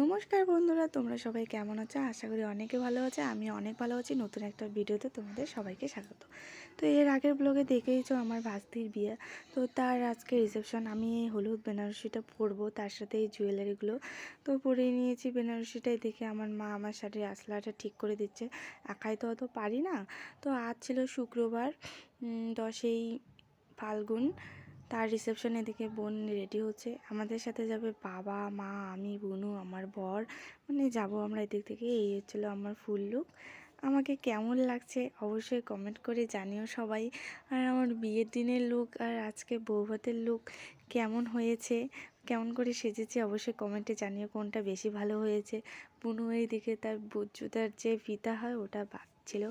নমস্কার বন্ধুরা, তোমরা সবাই কেমন আছো? আশা করি অনেকে ভালো আছে আমি অনেক ভালো আছি। নতুন একটা ভিডিওতে তোমাদের সবাইকে স্বাগত। তো এর আগের ব্লগে দেখেইছো আমার ভাস্তির বিয়ে। তো তার আজকে রিসেপশন আমি হলুদ বেনারসিটা পরবো, তার সাথে এই জুয়েলারিগুলো তো পরে নিয়েছি বেনারসিটাই দেখে আমার মা আমার শাড়ির আসলাটা ঠিক করে দিচ্ছে। একাই তো অত পারি না। তো আজ ছিল শুক্রবার দশই ফাল্গুন। তার রিসেপশন এদিকে বোন রেডি হচ্ছে। আমাদের সাথে যাবে বাবা, মা, আমি, বুনু, আমার বর। মানে যাব আমরা এদিক থেকে। এই হচ্ছিল আমার ফুল লুক আমাকে কেমন লাগছে অবশ্যই কমেন্ট করে জানিও সবাই। আর আমার বিয়ের দিনের লুক আর আজকে বৌভাতের লুক কেমন হয়েছে? কেমন করে সেজেছি অবশ্যই কমেন্টে জানিও কোনটা বেশি ভালো হয়েছে। বুনু এইদিকে তার বুজ্জুদার যে ফিতা হয় ওটা বাঁধছিল।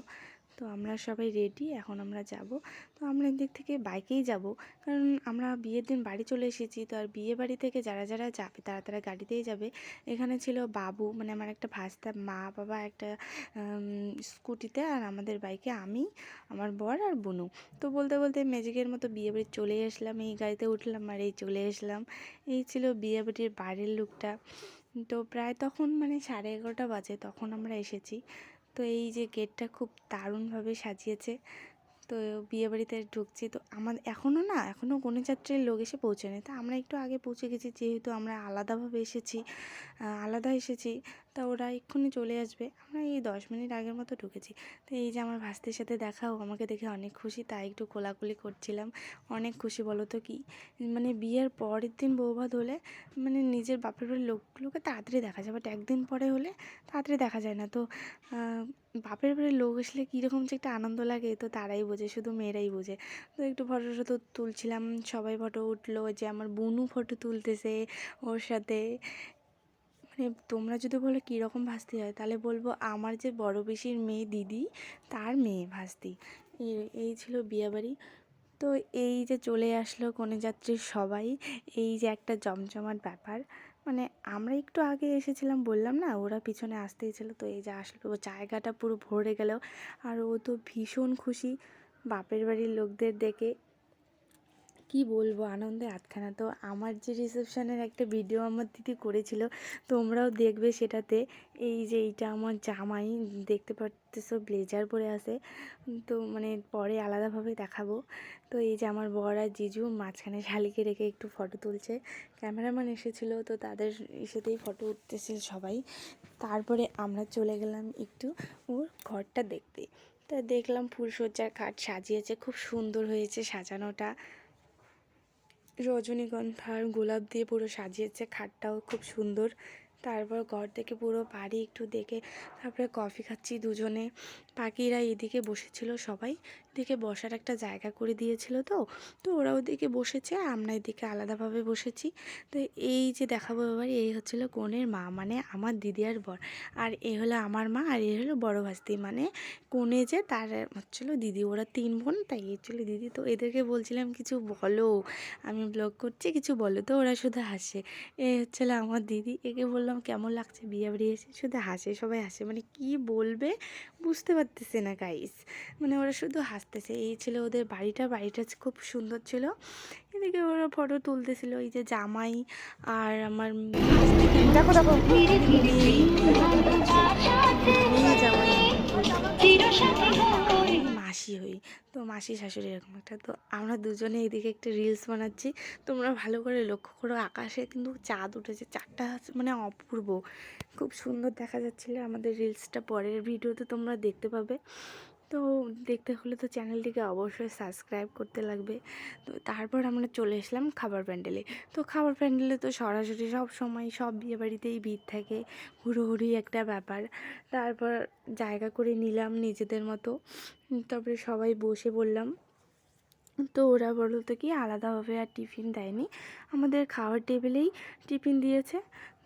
তো আমরা সবাই রেডি এখন আমরা যাব। তো আমরা এদিক থেকে বাইকেই যাব, কারণ আমরা বিয়ের দিন বাড়ি চলে এসেছি, তো আর বিয়ে বাড়ি থেকে যারা যারা যাবে, তারা তারা গাড়িতেই যাবে। এখানে ছিল বাবু মানে আমার একটা ভাস্তা, মা, বাবা, একটা স্কুটিতে, আর আমাদের বাইকে আমি, আমার বর আর বুনু। তো বলতে বলতে ম্যাজিকের মতো বিয়ে বাড়ি চলে আসলাম, এই গাড়িতে উঠলাম আর এই চলে আসলাম। এই ছিল বিয়ে বাড়ির বাড়ির লুকটা তো প্রায় তখন মানে সাড়ে এগারোটা বাজে, তখন আমরা এসেছি। তো এই যে গেটটা খুব দারুণভাবে সাজিয়েছে। তো বিয়েবাড়িতে ঢুকছি, তো আমার এখনও না এখনও গণযাত্রীর লোক এসে পৌঁছায়নি। তো আমরা একটু আগে পৌঁছে গেছি, যেহেতু আমরা আলাদাভাবে এসেছি আলাদা এসেছি। তা ওরা এক্ষুনি চলে আসবে। আমরা এই দশ মিনিট আগের মতো ঢুকেছি। তো এই যে আমার ভাস্তির সাথে দেখাও আমাকে দেখে অনেক খুশি, তাই একটু কোলাকুলি করছিলাম। অনেক খুশি বলো তো কি? মানে বিয়ের পরের দিন বৌভাত হলে মানে নিজের বাপের বাড়ির লোকগুলোকে তাড়াতাড়ি দেখা যায়। বাট একদিন পরে হলে তাড়াতাড়ি দেখা যায় না। তো বাপের বাড়ির লোক আসলে কীরকম যে একটা আনন্দ লাগে, তো তারাই বোঝে, শুধু মেয়েরাই বোঝে। তো একটু ফটো টটো তুলছিলাম, সবাই ফটো উঠল, যে আমার বোনও ফটো তুলতেছে ওর সাথে। মানে তোমরা যদি বলো কীরকম ভাস্তি হয়, তাহলে বলব আমার যে বড় পিসির মেয়ে দিদি, তার মেয়ে ভাস্তি। এই- ছিল বিয়েবাড়ি। তো এই যে চলে আসলো কনেযাত্রীর সবাই, এই যে একটা জমজমাট ব্যাপার। মানে আমরা একটু আগে এসেছিলাম, বললাম না, ওরা পিছনে আসতেই ছিল, তো এই যে আসলো জায়গাটা পুরো ভরে গেল। আর ও তো ভীষণ খুশি। বাপের বাড়ির লোকদের দেখে কি বলব? আনন্দে আটখানা তো আমার যে রিসেপশনের একটা ভিডিও আমার দিদি করেছিল, তোমরাও দেখবে সেটাতে। এই যে এইটা আমার জামাই, দেখতে পারতেছো ব্লেজার পরে আছে। তো মানে পরে আলাদাভাবে দেখাবো। তো এই যে আমার বর আর জিজু মাঝখানে শালিকে রেখে একটু ফটো তুলছে। ক্যামেরাম্যান এসেছিল, তো তাদের এসেতেই ফটো উঠতেছে সবাই। তারপরে আমরা চলে গেলাম একটু ওর ঘরটা দেখতে। তা দেখলাম ফুলসজ্জার খাট সাজিয়েছে, খুব সুন্দর হয়েছে সাজানোটা। রজনীগন্ধার গোলাপ দিয়ে পুরো সাজিয়েছে। খাটটাও খুব সুন্দর। তারপর ঘর থেকে পুরো বাড়ি একটু দেখে তারপরে কফি খাচ্ছি দুজনে। পাখিরা এদিকে বসেছিল সবাই। এদিকে বসার একটা জায়গা করে দিয়েছিল তো। তো ওরা ওদিকে বসেছে, আমরা এদিকে আলাদাভাবে বসেছি। তো এই যে দেখাবো এবার, এই হচ্ছিল কনের মা মানে আমার দিদি আর বর। আর এ হলো আমার মা, আর এ হলো বড় ভাস্তি মানে কনে যে তার হচ্ছিল দিদি, ওরা তিন বোন, তাই এই ছিল দিদি। তো এদেরকে বলছিলাম, কিছু বলো, আমি ব্লগ করছি, কিছু বলো। তো ওরা শুধু হাসে, এ হচ্ছিল আমার দিদি। একে বললাম কেমন লাগছে বিয়ে বাড়ি এসে। শুধু হাসে সবাই হাসে। মানে কি বলবে বুঝতে পারতেছে না গাইস মানে ওরা শুধু হাসতেছে। এই ছিল ওদের বাড়িটা। বাড়িটা খুব সুন্দর ছিল। এদিকে ওরা ফটো তুলতেছিল। এই যে জামাই আর আমার দেখো দেখো। জামাই। হই। তো মাসি, শাশুড়ি এরকম একটা। তো আমরা দুজনে এদিকে একটা রিলস বানাচ্ছি। তোমরা ভালো করে লক্ষ্য করো, আকাশে কিন্তু চাঁদ উঠেছে। চারটা মানে অপূর্ব। খুব সুন্দর দেখা যাচ্ছিল আমাদের রিলসটা পরের ভিডিওতে তোমরা দেখতে পাবে। তো দেখতে হলে তো চ্যানেলটিকে অবশ্যই সাবস্ক্রাইব করতে লাগবে। তো তারপর আমরা চলে আসলাম খাবার প্যান্ডেলে। তো খাবার প্যান্ডেলে তো সরাসরি সব সময় সব বিয়েবাড়িতেই ভিড় থাকে, হুড়োহুড়ি একটা ব্যাপার। তারপর জায়গা করে নিলাম নিজেদের মতো। তারপরে সবাই বসে বললাম তো ওরা বলল তো কি আলাদাভাবে আর টিফিন দেয়নি। আমাদের খাওয়ার টেবিলেই টিফিন দিয়েছে।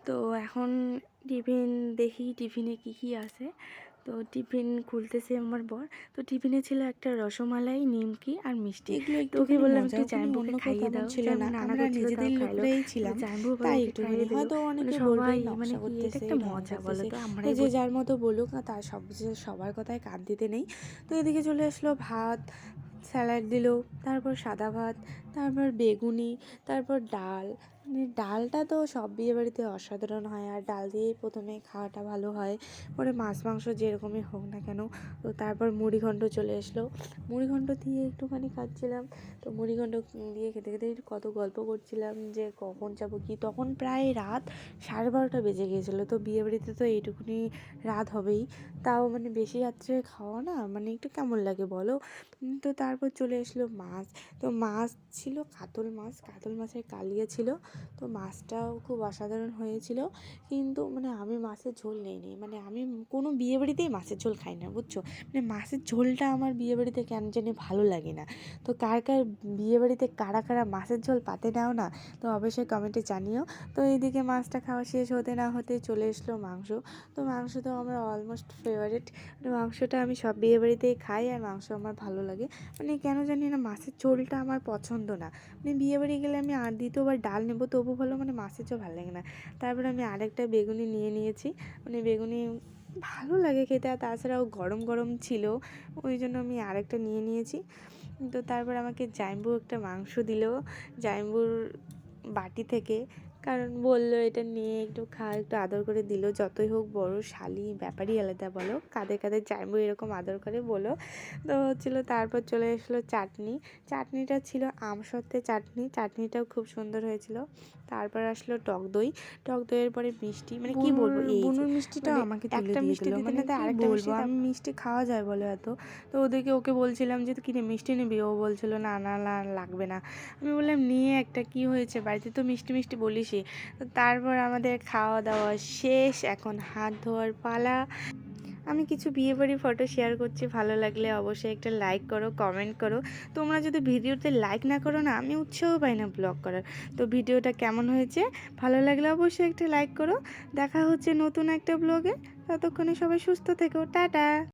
তো এখন টিফিন দেখি টিফিনে কী কী আছে। তো টিফিন খুলতেছে আমার বর। তো টিফিনে ছিল একটা রসমালাই নিমকি আর মিষ্টি। তো ওকে বললাম একটু কোনো খাইয়ে দাও। ছিল না। আমরা নিজেদের। লোকরাই ছিলাম। তো তাই একটু হয়তো মানে অনেকে সবাই বলবেন মানে এটা একটা মজা বলো। তো তো যে যার মতো বলুক না তার সব সবার কথায় কান দিতে নেই। তো এদিকে চলে আসলো ভাত স্যালাড দিল তারপর সাদা ভাত তারপর বেগুনি তারপর ডাল মানে ডালটা তো সব বিয়েবাড়িতে অসাধারণ হয়। আর ডাল দিয়েই প্রথমে খাওয়াটা ভালো হয়। পরে মাছ, মাংস যেরকমই হোক না কেন। তো তারপর মুড়িঘণ্ট চলে আসলো মুড়িঘণ্ট দিয়ে একটুখানি খাচ্ছিলাম। তো মুড়িঘণ্ট দিয়ে খেতে খেতে কত গল্প করছিলাম যে কখন যাব কি? তখন প্রায় রাত সাড়ে বারোটা বেজে গিয়েছিল। তো বিয়েবাড়িতে তো এইটুকুনি রাত হবেই। তাও মানে বেশি রাত্রে খাওয়া না মানে একটু কেমন লাগে বলো? তো তারপর চলে আসলো মাছ। তো মাছ ছিল কাতল মাছ। কাতল মাছের কালিয়া ছিল। তো মাছটাও খুব অসাধারণ হয়েছিল। কিন্তু মানে আমি মাছের ঝোল নেইনি। মানে আমি কোনো বিয়েবাড়িতেই মাছের ঝোল খাই না, বুঝছ? মানে মাছের ঝোলটা আমার বিয়েবাড়িতে কেন জানি ভালো লাগে না। তো কার কার বিয়েবাড়িতে কারা কারা মাছের ঝোল পাতে নাও না, তো অবশ্যই কমেন্টে জানিও। তো এইদিকে মাছটা খাওয়া শেষ হতে না হতে চলে এসলো মাংস। তো মাংস তো আমার অলমোস্ট ফেভারিট মাংসটা আমি সব বিয়েবাড়িতেই খাই আর মাংস আমার ভালো লাগে। মানে কেন জানি না মাছের ঝোলটা আমার পছন্দ না। মানে বিয়েবাড়ি গেলে আমি আর দ্বিতীয়বার ডাল নেব তবু ভালো মানে মাছের ঝোল ভালো লাগে না। তারপরে আমি আরেকটা বেগুনি নিয়ে নিয়েছি। মানে বেগুনি ভালো লাগে খেতে, আর তাছাড়াও গরম গরম ছিল, ওই জন্য আমি আরেকটা নিয়ে নিয়েছি। তো তারপর আমাকে জাইম্বু একটা মাংস দিল। জাইম্বুর বাটি থেকে কারণ বলল এটা নিয়ে একটু খা একটু আদর করে দিল যতই হোক বড় শালি ব্যাপারই আলাদা বলো। কাদের কাদের চাইব এরকম আদর করে বলো। তো হচ্ছিল তারপর চলে এসলো চাটনি। চাটনিটা ছিল আম সত্ত্বে চাটনি। চাটনিটাও খুব সুন্দর হয়েছিল। তারপর আসলো টক দই। টক দইয়ের পরে মিষ্টি মানে কি বলব এই বুনুর মিষ্টিটা মানে আমাকে একটা মিষ্টি দিতে মানে দিতে আরেকটা মিষ্টি বলব আমি মিষ্টি খাওয়া যায় বলে এত। তো ওদেরকে ওকে বলছিলাম যে কিনে মিষ্টি নিবি? ও বলছিল না না না লাগবে না। আমি বললাম নিয়ে একটা কি হয়েছে? বাড়িতে তো মিষ্টি মিষ্টি বলিসই তো তারপর আমাদের খাওয়া দাওয়া শেষ, এখন হাত ধোয়ার পালা। আমি কিছু বিয়ে বাড়ি ফটো শেয়ার করছি, ভালো লাগলে অবশ্যই একটা লাইক করো কমেন্ট করো। তোমরা যদি ভিডিওতে লাইক না করো না, আমি উৎসাহ পাই না ব্লগ করার। তো ভিডিওটা কেমন হয়েছে? ভালো লাগলে অবশ্যই একটা লাইক করো। দেখা হচ্ছে নতুন একটা ব্লগে ততক্ষণে সবাই সুস্থ থেকো। টাটা!